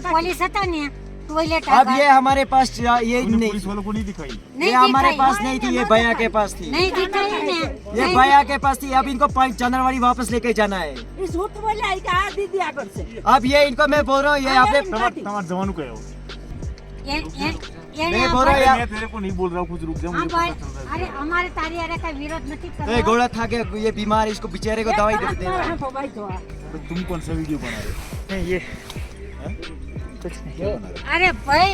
Police आता नहीं? Toilet अब ये हमारे पास ये नहीं। पुलिस वालों को नहीं दिखाई। नहीं ये हमारे पास नहीं थी ये भैया के पास थी। नहीं दिखाई ने ये भैया के पास थी अब इनको पाँच जनवरी वापस लेके जाना है। झूठ बोले आई का दीदी आगर से? अब ये इनको मैं बोल रहा हूँ ये आपने ये ये ये बोल रहा अरे मैं तेरे को नहीं बोल रहा हूँ कुछ रुक जा मुझे भाई पता चल रहा है। अरे हमारे का विरोध नहीं कर। था के ये बीमार है, इसको बेचारे को दवाई दे। दे तो तो तुम कौन सा वीडियो बना रहे हो? ये আরে ভাই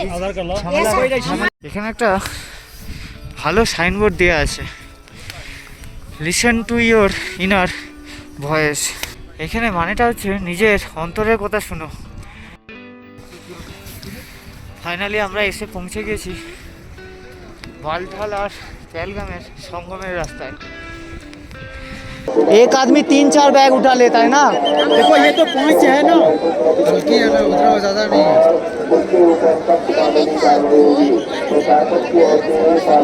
এখানে একটা ভালো সাইনবোর্ড দেওয়া আছে। Listen to your inner voice এখানে মানেটা হচ্ছে নিজের অন্তরের কথা শুনো। ফাইনালি আমরা এসে পৌঁছে গেছি। বালঢাল আর তেলগামের সঙ্গমের রাস্তায়। एक आदमी तीन चार बैग उठा लेता है ना देखो ये तो पाँच है ना हल्की है ना उतना ज्यादा नहीं है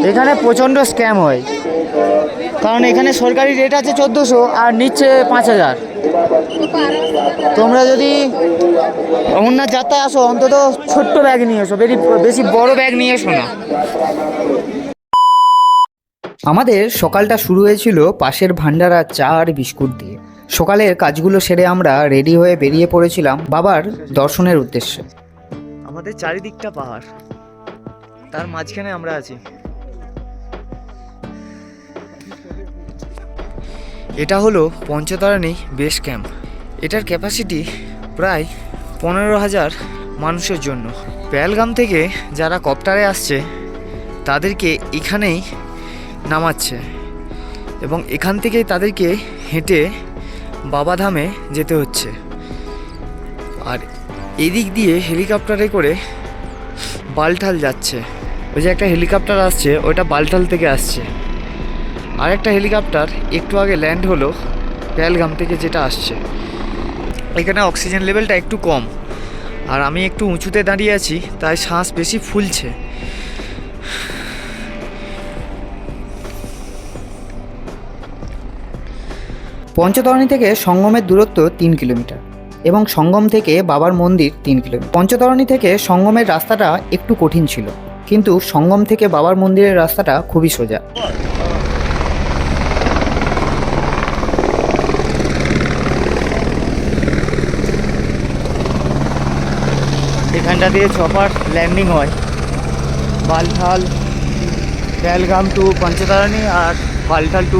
এখানে প্রচণ্ড স্ক্যাম হয় কারণ এখানে সরকারি রেট আছে চোদ্দোশো আর নিচ্ছে পাঁচ হাজার তোমরা যদি অমরনাথ যাত্রায় আসো অন্তত ছোট্ট ব্যাগ নিয়ে এসো বেশি বেশি বড় ব্যাগ নিয়ে এসো না আমাদের সকালটা শুরু হয়েছিল পাশের ভান্ডারা চা আর বিস্কুট দিয়ে। সকালের কাজগুলো সেরে আমরা রেডি হয়ে বেরিয়ে পড়েছিলাম বাবার দর্শনের উদ্দেশ্যে। আমাদের চারিদিকটা পাহাড়। তার মাঝখানে আমরা আছি। এটা হলো পঞ্চতারণী বেস ক্যাম্প। এটার ক্যাপাসিটি প্রায় পনেরো হাজার মানুষের জন্য। পেহেলগাম থেকে যারা কপ্টারে আসছে, তাদেরকে এখানেই নামাচ্ছে এবং এখান থেকেই তাদেরকে হেঁটে বাবাধামে যেতে হচ্ছে। আর এদিক দিয়ে হেলিকপ্টারে করে বালঠাল যাচ্ছে। ওই যে একটা হেলিকপ্টার আসছে ওটা বালঠাল থেকে আসছে। আর একটা হেলিকপ্টার একটু আগে ল্যান্ড হলো পেহেলগাম থেকে যেটা আসছে। এখানে অক্সিজেন লেভেলটা একটু কম। আর আমি একটু উঁচুতে দাঁড়িয়ে আছি, তাই শ্বাস বেশি ফুলছে। পঞ্চতরণী থেকে সঙ্গমের দূরত্ব তিন কিলোমিটার এবং সঙ্গম থেকে বাবার মন্দির তিন কিলোমিটার। পঞ্চতরণী থেকে সঙ্গমের রাস্তাটা একটু কঠিন ছিল, কিন্তু সঙ্গম থেকে বাবার মন্দিরের রাস্তাটা খুবই সোজা। এখানটা দিয়ে চপার ল্যান্ডিং হয়। বালঠাল বেলগাম to Panchtarni R Baltal to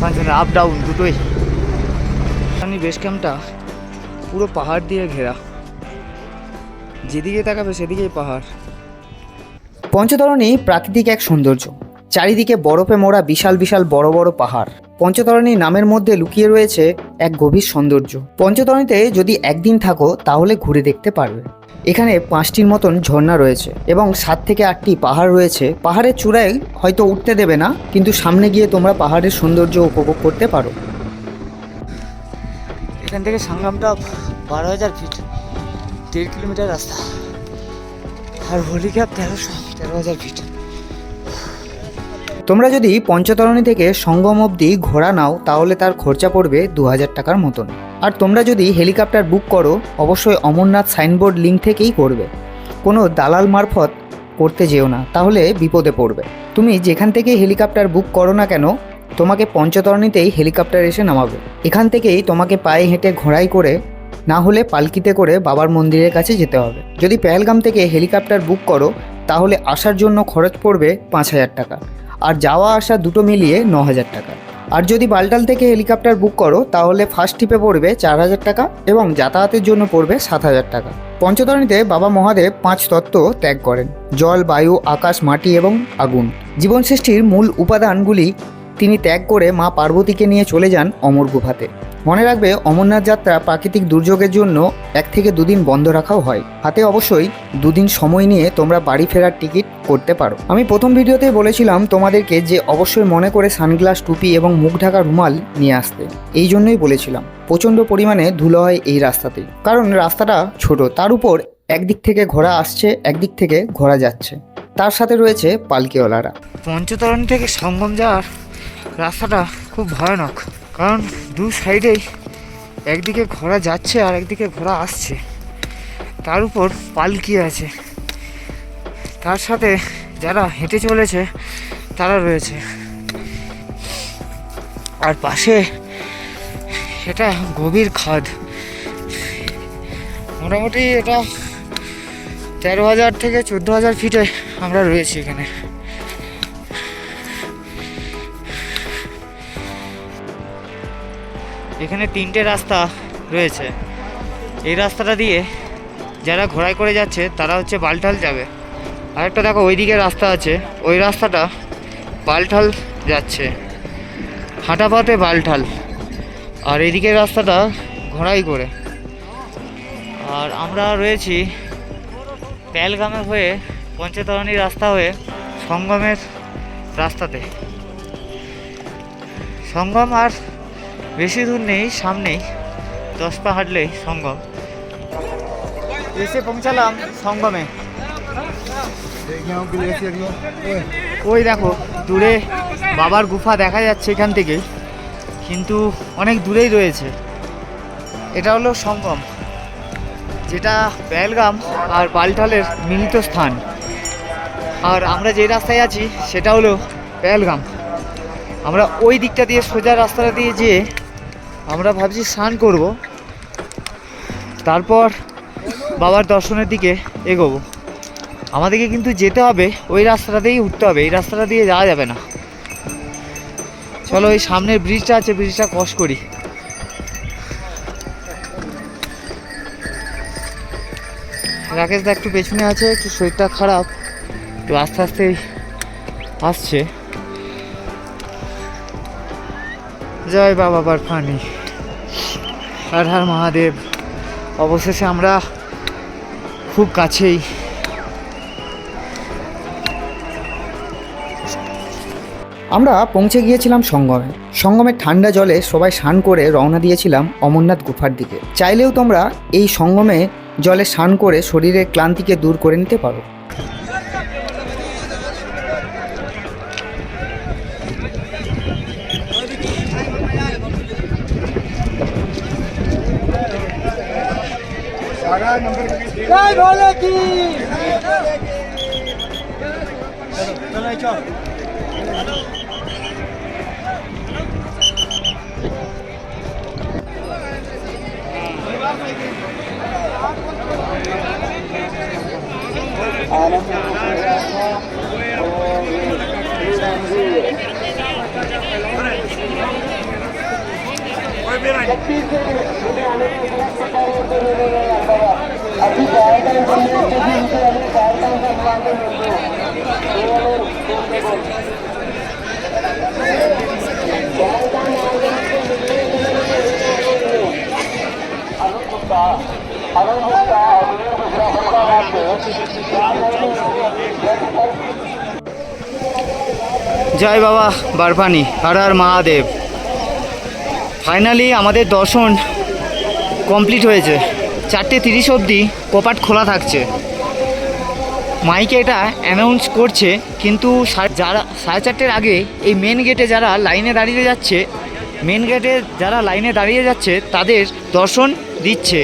Panchtarni up down দুটোই। বেস ক্যাম্পটা পুরো পাহাড় দিয়ে ঘেরা। যেদিকে তাকাবে সেদিকেই পাহাড়। পঞ্চতরণী প্রাকৃতিক এক সৌন্দর্য। চারিদিকে বরফে মোড়া বিশাল বিশাল বড় বড় পাহাড়। পঞ্চতরণী নামের মধ্যে লুকিয়ে রয়েছে এক গভীর সৌন্দর্য। পঞ্চতরণীতে যদি একদিন থাকো, তাহলে ঘুরে দেখতে পারবে। এখানে পাঁচটির মতন ঝর্ণা রয়েছে এবং সাত থেকে আটটি পাহাড় রয়েছে। পাহাড়ের চূড়ায় হয়তো উঠতে দেবে না, কিন্তু সামনে গিয়ে তোমরা পাহাড়ের সৌন্দর্য উপভোগ করতে পারো। এখান থেকে সংগ্রামটা বারো হাজার ফিট দেড় কিলোমিটার রাস্তা। আর হোলি ক্যাপ তেরোশো, তেরো হাজার ফিট তোমরা যদি পঞ্চতরণী থেকে সঙ্গম অবধি ঘোড়া নাও, তাহলে তার খরচা পড়বে দু হাজার টাকার মতন। আর তোমরা যদি হেলিকপ্টার বুক করো, অবশ্যই অমরনাথ সাইনবোর্ড লিঙ্ক থেকেই করবে। কোনো দালাল মারফত করতে যেও না, তাহলে বিপদে পড়বে। তুমি যেখান থেকে হেলিকপ্টার বুক করো না কেন তোমাকে পঞ্চতরণীতেই হেলিকপ্টার এসে নামাবে। এখান থেকেই তোমাকে পায়ে হেঁটে ঘোড়াই করে, না হলে পালকিতে করে বাবার মন্দিরের কাছে যেতে হবে। যদি পেহেলগাম থেকে হেলিকপ্টার বুক করো, তাহলে আসার জন্য খরচ পড়বে পাঁচ হাজার টাকা। আর যাওয়া আসা দুটো মিলিয়ে ন হাজার টাকা। আর যদি বালটাল থেকে হেলিকপ্টার বুক করো, তাহলে ফার্স্ট ট্রিপে পড়বে চার হাজার টাকা এবং যাতায়াতের জন্য পড়বে সাত হাজার টাকা। পঞ্চতরণীতে বাবা মহাদেব পাঁচ তত্ত্ব ত্যাগ করেন। জল, বায়ু, আকাশ, মাটি এবং আগুন। জীবন সৃষ্টির মূল উপাদানগুলি তিনি ত্যাগ করে মা পার্বতীকে নিয়ে চলে যান অমর গুহাতে। মনে রাখবে, অমরনাথ যাত্রা প্রাকৃতিক দুর্যোগের জন্য এক থেকে দুদিন বন্ধ রাখাও হয়। হাতে অবশ্যই দুদিন সময় নিয়ে তোমরা বাড়ি ফেরার টিকিট করতে পারো। আমি প্রথম ভিডিওতে বলেছিলাম তোমাদেরকে যে অবশ্যই মনে করে সানগ্লাস, টুপি এবং মুখ ঢাকা রুমাল নিয়ে আসতে। এই জন্যই বলেছিলাম, প্রচণ্ড পরিমাণে ধুলো হয় এই রাস্তাতেই। কারণ রাস্তাটা ছোট, তার উপর একদিক থেকে ঘোড়া আসছে, একদিক থেকে ঘোড়া যাচ্ছে। তার সাথে রয়েছে পালকিওয়ালারা। পঞ্চতরণ থেকে সঙ্গম যাওয়ার রাস্তাটা খুব ভয়ানক। কারণ দু সাইডেই একদিকে ঘোড়া যাচ্ছে আর একদিকে ঘোড়া আসছে। তার উপর পালকি আছে। তার সাথে যারা হেঁটে চলেছে, তারা রয়েছে। আর পাশে এটা গভীর খাদ। মোটামুটি এটা তেরো হাজার থেকে চোদ্দ হাজার ফিটে আমরা রয়েছি এখানে। এখানে তিনটে রাস্তা রয়েছে। এই রাস্তাটা দিয়ে যারা ঘোড়ায় করে যাচ্ছে, তারা হচ্ছে বালটাল যাবে। আরেকটা দেখো, ওইদিকে রাস্তা আছে। ওই রাস্তাটা বালঠাল যাচ্ছে। হাঁটা পথে বালঠাল। আর এদিকের রাস্তাটা ঘোড়াই করে। আর আমরা রয়েছি প্যালগামে হয়ে পঞ্চতরণী রাস্তা হয়ে সঙ্গমের রাস্তাতে। সঙ্গম আর বেশি দূর নেই, সামনেই দশ পা হাঁটলেই সঙ্গম। এসে পৌঁছালাম সঙ্গমে। ওই দেখো, দূরে বাবার গুফা দেখা যাচ্ছে এখান থেকে, কিন্তু অনেক দূরেই রয়েছে। এটা হলো সঙ্গম, যেটা বেলগাম আর বালটালের মিলিত স্থান। আর আমরা যে রাস্তায় আছি, সেটা হলো বেলগাম। আমরা ওই দিকটা দিয়ে সোজা রাস্তাটা দিয়ে যেয়ে আমরা ভাবছি স্নান করব। তারপর বাবার দর্শনের দিকে এগোবো। আমাদেরকে কিন্তু যেতে হবে, ওই রাস্তাটা দিয়েই উঠতে হবে, এই রাস্তাটা দিয়ে যাওয়া যাবে না। চলো ওই সামনের ব্রিজটা আছে, ব্রিজটা ক্রস করি। রাকেশ দা একটু পেছনে আছে, একটু শরীরটা খারাপ তো আস্তে আস্তে আসছে। জয় বাবা, বারফানি। হর মহাদেব। অবশেষে আমরা খুব কাছেই। আমরা পৌঁছে গিয়েছিলাম সঙ্গমে। সঙ্গমের ঠান্ডা জলে সবাই স্নান করে রওনা দিয়েছিলাম অমরনাথ গুফার দিকে। চাইলেও তোমরা এই সঙ্গমে জলে স্নান করে শরীরের ক্লান্তিকে দূর করে নিতে পারো। জয় বাবা বারফানি হর হর মহাদেব। ফাইনালি আমাদের দর্শন কমপ্লিট হয়েছে। চারটে তিরিশ অবধি কপাট খোলা থাকছে। মাইকে এটা অ্যানাউন্স করছে, কিন্তু যারা, সাড়ে চারটের আগে এই মেন গেটে যারা লাইনে দাঁড়িয়ে যাচ্ছে মেন গেটে যারা লাইনে দাঁড়িয়ে যাচ্ছে, তাদের দর্শন দিচ্ছে।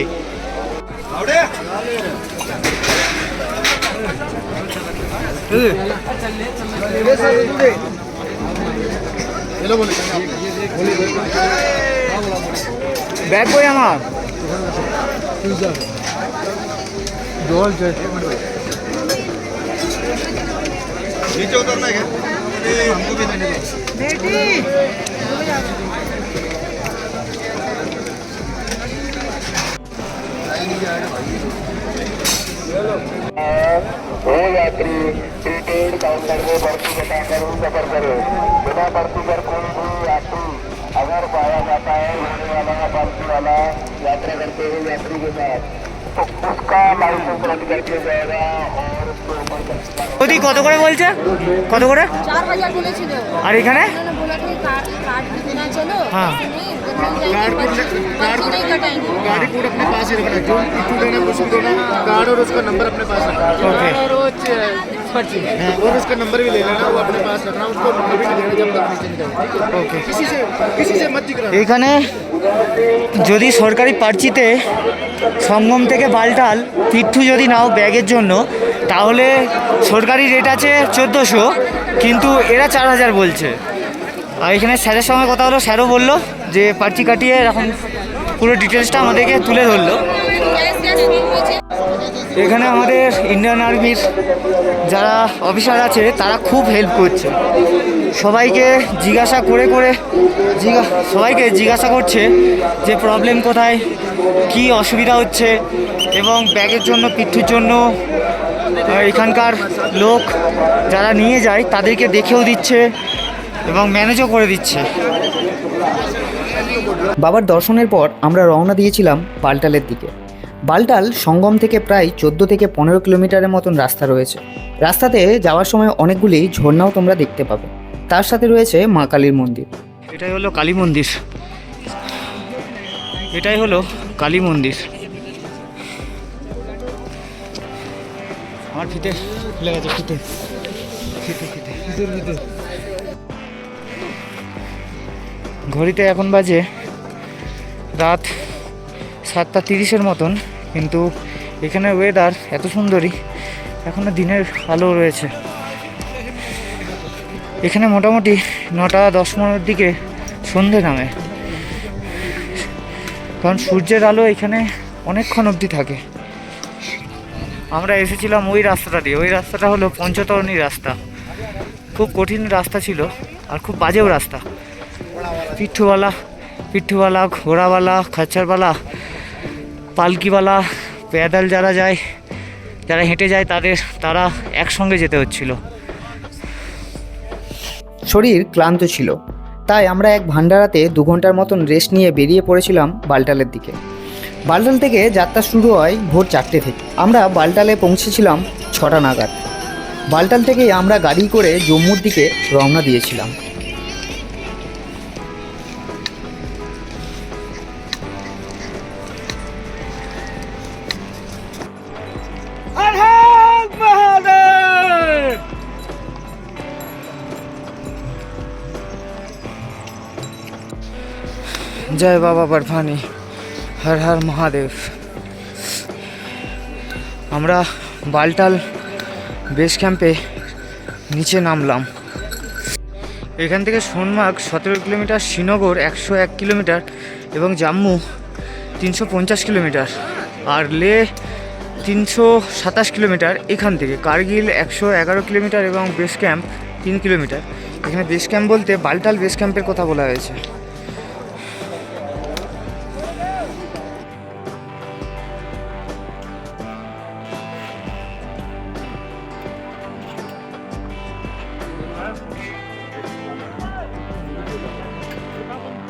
ব্যাগ বই আমার? नीचे उतरना है बेटी। यात्री प्रीपेड काउंटर में पर्ची कटाकर सफ़र करें। बिना पर्ची पर कोई भी यात्री अगर पाया जाता है लेने वाला पर्ची वाला यात्रा करते हुए यात्री के साथ तो उसका लाइसेंस रद्द कर दिया जाएगा और उसको ওদিকে কত করে বলছে কত করে আর এখানে কার্ড কার্ড भी देना चलो हाँ। पैसे नहीं उधर मिल जाएंगे पर्ची पर्ची नहीं कटाएंगे गाड़ी कोड अपने पास ही रखना जो इशू देना कुछ भी देना कार्ड और उसका नंबर अपने पास रखना ओके हाँ, और उसका नंबर भी ले लेना वो अपने पास रखना उसको कभी नहीं देना जब तक नीचे नहीं जाएगा ठीक है ओके किसी से किसी से मत दिख रहा এইখানে যদি সরকারি পার্চিতে সঙ্গম থেকে বালটাল পিঠু যদি নাও ব্যাগের জন্য তাহলে সরকারি রেট আছে চোদ্দোশো কিন্তু এরা চার হাজার বলছে আর এখানে স্যারের সঙ্গে কথা হলো স্যারও বললো যে পার্চি কাটিয়ে এরকম পুরো ডিটেলসটা আমাদেরকে তুলে ধরলো। এখানে আমাদের ইন্ডিয়ান আর্মির যারা অফিসার আছে, তারা খুব হেল্প করছে। সবাইকে জিজ্ঞাসা করে করে জিজ্ঞা, সবাইকে জিজ্ঞাসা করছে যে প্রবলেম কোথায়, কি অসুবিধা হচ্ছে এবং ব্যাগের জন্য, পিঠুর জন্য এখানকার লোক যারা নিয়ে যায়, তাদেরকে দেখেও দিচ্ছে। এবং ম্যানেজও করে দিচ্ছে। বাবার দর্শনের পর আমরা রওনা দিয়েছিলাম বালটালের দিকে। বালটাল সঙ্গম থেকে প্রায় চোদ্দ থেকে পনেরো কিলোমিটারের মতন রাস্তা রয়েছে। রাস্তাতে যাওয়ার সময় অনেকগুলি ঝর্ণাও তোমরা দেখতে পাবে। তার সাথে রয়েছে মা কালীর মন্দির। এটাই হলো কালী মন্দির। এটাই হলো কালী মন্দির। আমার ফিতে গেছে ফিতে। ফিতে ফিতে। ঘড়িতে এখন বাজে রাত সাতটা তিরিশের মতন, কিন্তু এখানে ওয়েদার এত সুন্দরী এখনও দিনের আলো রয়েছে। এখানে মোটামুটি নটা দশ পনেরোর দিকে সন্ধে নামে। কারণ সূর্যের আলো এখানে অনেকক্ষণ অবধি থাকে। আমরা এসেছিলাম ওই রাস্তাটা দিয়ে, ওই রাস্তাটা হলো পঞ্চতরণী রাস্তা। খুব কঠিন রাস্তা ছিল, আর খুব বাজেও রাস্তা। পিঠুওয়ালা পিঠুওয়ালা, ঘোড়াওয়ালা খাচ্চারওয়ালা পালকিওয়ালা প্যাদাল যারা যায়, যারা হেঁটে যায় তাদের, তারা একসঙ্গে যেতে হচ্ছিল। শরীর ক্লান্ত ছিল। তাই আমরা এক ভান্ডারাতে দু ঘণ্টার মতন রেস্ট নিয়ে বেরিয়ে পড়েছিলাম বালটালের দিকে। বালটাল থেকে যাত্রা শুরু হয় ভোর চারটে থেকে। আমরা বালটালে পৌঁছেছিলাম ছটা নাগাদ। বালটাল থেকে আমরা গাড়ি করে জম্মুর দিকে রওনা দিয়েছিলাম। জয় বাবা বরফানি হর হর মহাদেব। আমরা বালটাল বেস ক্যাম্পে নিচে নামলাম। এখান থেকে সোনমার্গ সতেরো কিলোমিটার, শ্রীনগর একশো এক কিলোমিটার এবং জাম্মু তিনশো পঞ্চাশ কিলোমিটার। আর লে তিনশো সাতাশ কিলোমিটার এখান থেকে। কার্গিল একশো এগারো কিলোমিটার এবং বেস ক্যাম্প তিন কিলোমিটার। এখানে বেস ক্যাম্প বলতে বালটাল বেস ক্যাম্পের কথা বলা হয়েছে।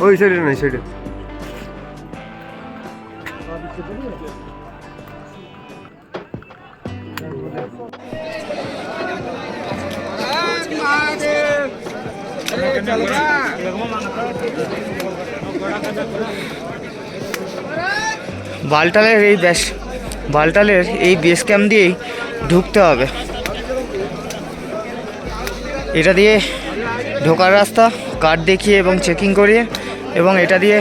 ওই সাইডে না সাইডে বালটালের এই ব্যাস, বালটালের এই বেস ক্যাম্প দিয়েই ঢুকতে হবে। এটা দিয়ে ঢোকার রাস্তা কার্ড দেখিয়ে এবং চেকিং করিয়ে এবং এটা দিয়ে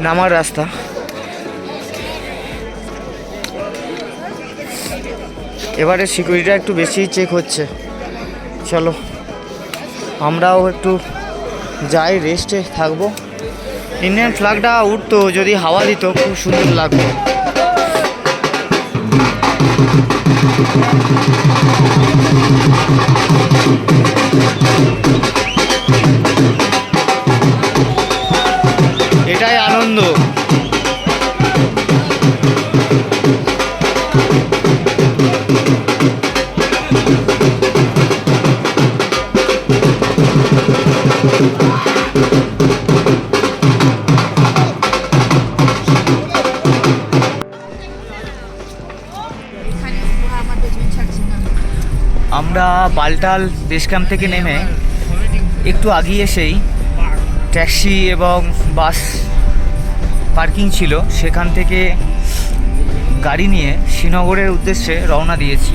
নামার রাস্তা। এবারে সিকিউরিটিটা একটু বেশি চেক হচ্ছে। চলো, আমরাও একটু যাই রেস্টে থাকব। ইন্ডিয়ান ফ্ল্যাগটা উঠতো, যদি হাওয়া দিত, খুব সুন্দর লাগতো। এটাই আনন্দ। আমরা বালটাল বেস ক্যাম্প থেকে নেমে একটু আগিয়ে এসেই ট্যাক্সি এবং বাস পার্কিং ছিল সেখান থেকে গাড়ি নিয়ে শ্রীনগরের উদ্দেশ্যে রওনা দিয়েছি।